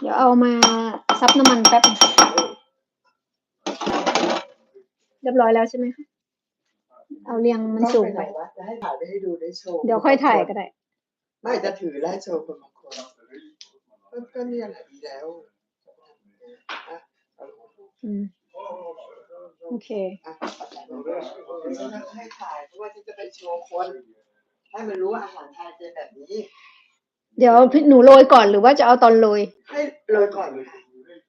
เดี๋ยวเอามาซับน้ำมันแป๊บนึงเรียบร้อยแล้วใช่ไหมคะเอาเรียงมันสูงไปต้องหนวะจะให้ถ่ายไปให้ดูได้โชว์เดี๋ยวค่อยถ่ายก็ได้ ไม่จะถือแล้วให้โชว์คนบางคนก็ก็เนี่ยแหละดีแล้วอะเอาอืมโอเคอะเอาถ่ายมาด้วยฉันให้ถ่ายเพราะว่าฉันจะไปโชว์คนให้มันรู้ว่าอาหารไทยเป็นแบบนี้ เดี๋ยวพี่หนูโรยก่อนหรือว่าจะเอาตอนโรยให้โรยก่อนค่ะ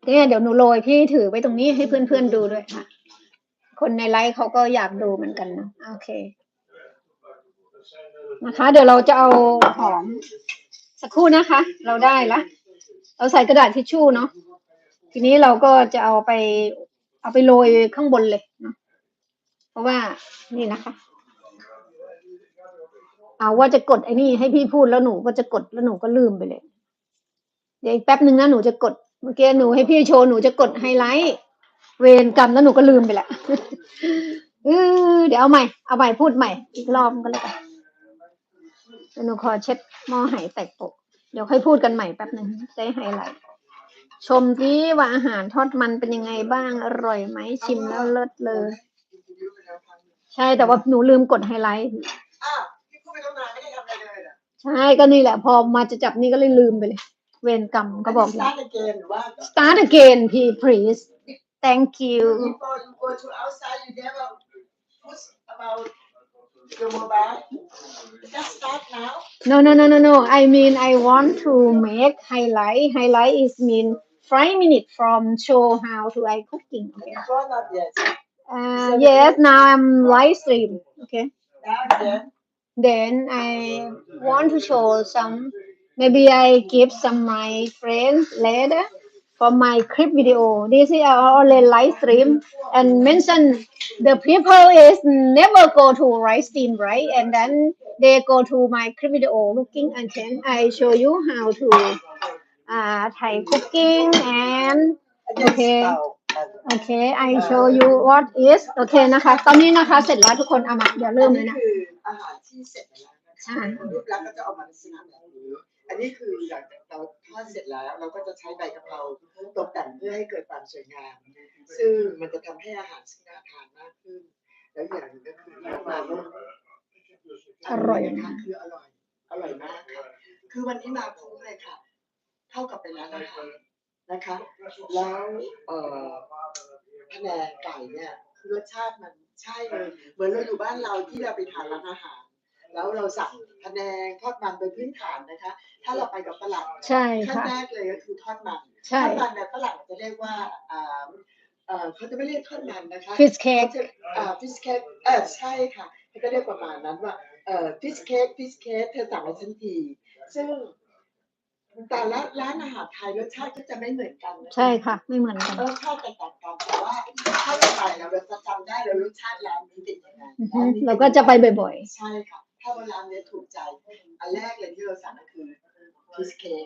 เนี่ยเดี๋ยวหนูโรยพี่ถือไว้ตรงนี้ให้เพื่อนๆดูด้วยค่ะ คนในไลฟ์เขาก็อยากดูเหมือนกันนะโอเค นะคะ เดี๋ยวเราจะเอาหอมสักครู่นะคะ เราได้ละเราใส่กระดาษทิชชู่เนาะทีนี้เราก็จะเอาไป เอาไปโรยข้างบนเลยเนาะเพราะว่านี่นะคะ เอาว่าจะกดไอ้นี่ให้พี่พูดแล้วหนูก็จะกดแล้วหนูก็ลืมไปเลย เดี๋ยวอีกแป๊บหนึ่งนะหนูจะกดเมื่อกี้หนูให้พี่โชว์หนูจะกดไฮไลท์เวรกรรมแล้วหนูก็ลืมไปละเออเดี๋ยวเอาใหม่เอาใหม่พูดใหม่ อีกรอบก็แล้วกันเดี๋ยวหนูขอเช็ดหม้อไหแตกโปะเดี๋ยวค่อยพูดกันใหม่แป๊บหนึ่งได้ไฮไลท์ชมที่ว่าอาหารทอดมันเป็นยังไงบ้างอร่อยไหมชิมแล้วเลิศเลย ใช่แต่ว่าหนูลืมกดไฮไลท์ ใช่ก็นี่แหละพอมาจะจับนี่ก็เลยลืมไปเลย เวรกรรมก็บอกสอยู่ตาร์ทเกมหรือว่า start again please thank you before you go to outside you never push about your mobile just start now no no no no no I mean I want to make highlight highlight is mean five minutes from show how to I cooking okay before not yet uh, yes now I'm live stream okay now then then I want to show some maybe I give some my friends later for my clip video this is only live stream and mention the people is never go to live stream right and then they go to my clip video looking and then I show you how to uh Thai cooking and Okay. โอเค I show you what is โอเคนะคะ ตอนนี้นะคะ เสร็จแล้วทุกคนเอามาเดี๋ยวเริ่มเลยนะ อัคืออาหารที่เสร็จแล้วนะใช่รูปลักษณ์ก็จะออกมาลักษณะแบบนี้อันนี้คือหลังจากเราทอดเสร็จแล้ว เราก็จะใช้ใบกะเพราตกแต่งเพื่อให้เกิดความสวยงาม ซึ่งมันจะทำให้อาหารซึ่งน่าทานมากขึ้น แล้วอย่างหนึงก็คือน้ำมันอร่อยนะคะคืออร่อย อร่อยมากค่ะคือวันนี้มาคุ้มเลยค่ะ เท่ากับเป็นร้านอาหารนะคะ แล้วเอ่อแผนงไก่เนี่ยคือ รสชาติมันใช่เลย เหมือนเราอยู่บ้านเราที่เราไปทานร้านอาหาร แล้วเราสั่งพะแนงทอดมันโดยพื้นฐานนะคะ ถ้าเราไปกับฝรั่งใช่ขั้นค่ะ แรกเลยก็คือทอดมันใช่ทอดมันเนี่ยฝรั่งจะเรียกว่าอ่าเอ่อเขาจะไม่เรียกทอดมันนะคะ fish cake อ่าฟิสเค้กเออใช่ค่ะเขาก็เรียกประมาณนั้นว่าเอ่อฟิสเค้กฟิสเค้กเธอสั่งมาทันที ซึ่ง แต่ละร้านอาหารไทยรสชาติก็จะไม่เหมือนกันนะคะใช่ค่ะ ไม่เหมือนกันรสชาติแตกต่างกันแต่ว่าถ้าเราไปเราจะจำได้เลยรสชาติร้านนี้เป็นยังไงอือฮึร้านนี้เราก็จะไปบ่อยใช่ค่ะ ถ้าว่าร้านเนี้ยถูกใจอันแรกเลยที่เราสั่งก็คือฟิสเค้ก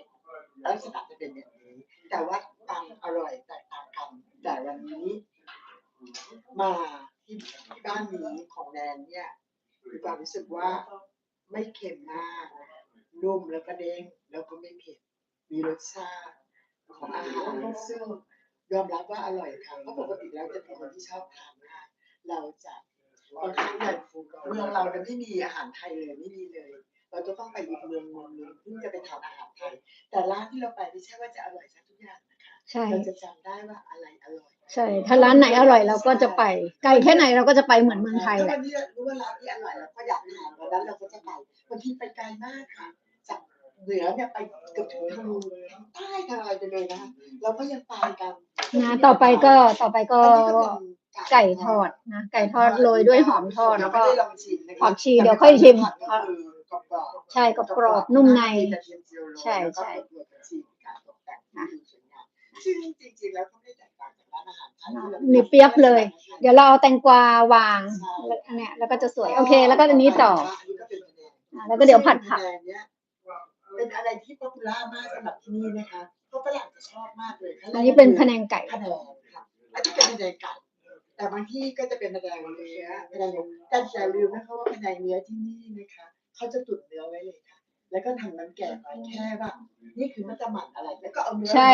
ลักษณะจะเป็นอย่างนี้ แต่ว่าตามอร่อยแตกต่างกัน แต่วันนี้ มาที่ที่บ้านนี้ของแนนเนี่ยมีความรู้สึกว่าไม่เค็มมากนุ่ มแล้วก็เด้งแล้วก็ไม่เผ็ดมีรสชาติของอาหารซึ่งยอมรับว่าอร่อยค่ะเพราะปกติแล้วจะเป็นคนที่ชอบทานมากเราจะบางครั้งเนี่ยเมืองเราเนี่ยไม่มีอาหารไทยเลยไม่มีเลย เราจะต้องไปอีกเมืองเมืองหนึงเพื่อจะไปทานอาหารไทย แต่ร้านที่เราไปไม่ใช่ว่าจะอร่อยซะทุกอย่างนะคะๆใช่เราจะจำได้ว่าอะไรอร่อย ใช่ ถ้าร้านไหนอร่อยเราก็จะไป ไกลแค่ไหนเราก็จะไปเหมือนเมืองไทยแหถ้าละวันนี้รู้ว่าร้านนี้อร่อยเราก็อยากทานวันนั้นเราก็จะไปบางทีไปไกลมากค่ะจาก เหนือเนี่ยไปเกือบถึงทางทางใต้ทางอะไรไปเลยนะเราก็ยังไปกันนะต่อไปก็ต่อไปก็อันนี้ก็เป็นไก่ทอดนะไก่ทอดโรยด้วยหอมทอดแล้วก็ยังไม่ได้ลองชิมนะคะผักชีเดี๋ยวค่อยชิมก็คือกรอบๆใช่กรอบๆนุ่มในกระเทียมเจียวโรยใช่ใช่แล้วก็ตัวผักชีการตกแต่งที่ดูสวยงามซึ่งจริงๆแล้วก็ไม่แตกต่างจากร้านอาหารไทยที่เรานี่เปรียบเลย เดี๋ยวเราเอาแตงกวาวางแล้วเนี่ยแล้วก็จะสวย โอเค แล้วก็อันนี้ต่ออันนี้ก็เป็นคะแนนอะแล้วก็เดี๋ยวผัดผัก อะไรที่ป๊อปปูล่ามากสำหรับที่นี่นะคะเพราะฝรั่งจะชอบมากเลยอันนี้เป็นพะแนงไก่คะแนนค่ะอันนี้เป็นพะแนงไก่ แต่บางที่ก็จะเป็นพะแนงเนื้อพะแนงเนื้อแต่อย่าลืมนะคะว่าพะแนงเนื้อที่นี่นะคะเขาจะตุ๋นเนื้อไว้เลยค่ะ แล้วก็ทำน้ำแกงไว้แค่ว่านี่คือมัตตมันอะไร แล้วก็เอาเนื้อ ใช่